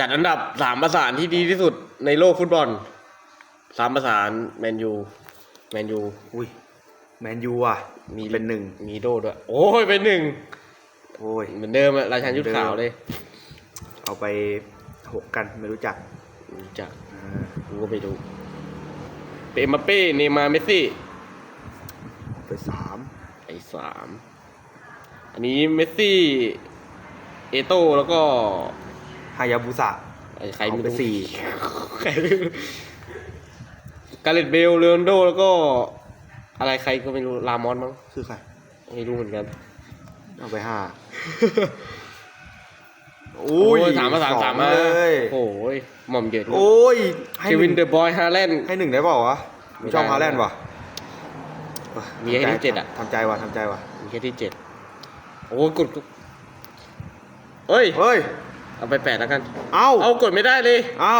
จัดอันดับสามประสานที่ดีที่สุดในโลกฟุตบอลสามประสานแมนยูแมนยูอุ้ยแมนยูอะมีเป็นหนึ่งมีโดด้วย โอ้ยเป็นหนึ่งโอ้ยเหมือนเดิมอะราชันยุทธขาวเลย เอาไปหกกันไม่รู้จักรู้จักอ่ากูก็ไปดูเป็นเอ็มบัปเป้เนย์มาร์เมสซี่เอาไปสามไอ้สามอันนี้เมสซี่ เอโต้แล้วก็ฮายาบุสะไอ้ใครเอาไม่ไปรู้สี่ใครไม่รู้กาเลตเบลเลอนโดแล้วก็ อะไรใครก็ไม่รู้ลามอนมั้งคือใครไม่รู้เหมือนกัน เอาไปห้าโอ้ยสามมาสามองสามมาเลยโอ้ยหม่อมเย็นโอ้ยให้เคหวินนึ่งเดอะบอยฮาแลนด์ให้หนึ่งได้เปล่าวะไม่ได้ชอบฮาแลนด์วะมีให้ที่เจ็ดอะทำใจว่ะทำใจว่ะมีแค่ที่เจ็ดโอ้ยกดกดเอ้ยเฮ้ย เอาไปแปดแล้วกัน เอ้าเอากดไม่ได้เลย เอ้า